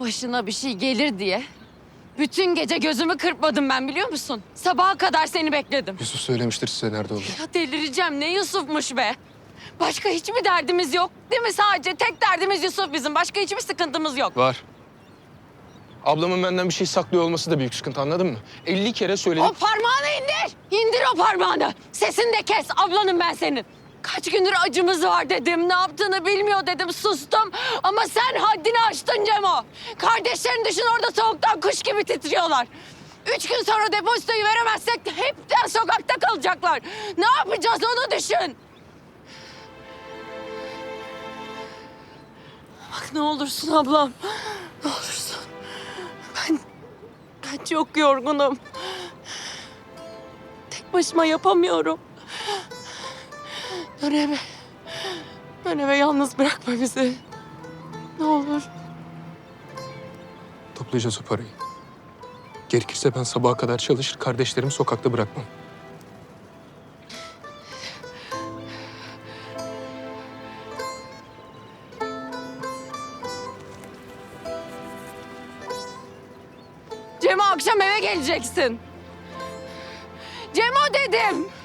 Başına bir şey gelir diye bütün gece gözümü kırpmadım ben biliyor musun? Sabaha kadar seni bekledim. Yusuf söylemiştir size nerede olduğunu. Ya delireceğim ne Yusuf'muş be. Başka hiçbir derdimiz yok değil mi sadece? Tek derdimiz Yusuf bizim. Başka hiçbir sıkıntımız yok. Var. Ablamın benden bir şey saklıyor olması da büyük sıkıntı anladın mı? 50 kere söyledim. O parmağını indir. İndir o parmağını. Sesini de kes. Ablanım ben senin. Kaç gündür acımız var dedim. Ne yaptığını bilmiyor dedim. Sustum. Ama sen haddini aştın Cemo. Kardeşlerin düşün orada soğuktan kuş gibi titriyorlar. Üç gün sonra depozitoyu veremezsek hepten sokakta kalacaklar. Ne yapacağız onu düşün. Bak ne olursun ablam. Ne olursun. Ben, ben çok yorgunum. Tek başıma yapamıyorum. Dön eve. Dön eve yalnız bırakma bizi. Ne olur. Toplayacağız o parayı. Gerekirse ben sabaha kadar çalışır, kardeşlerimi sokakta bırakmam. Cemo akşam eve geleceksin. Cemo dedim.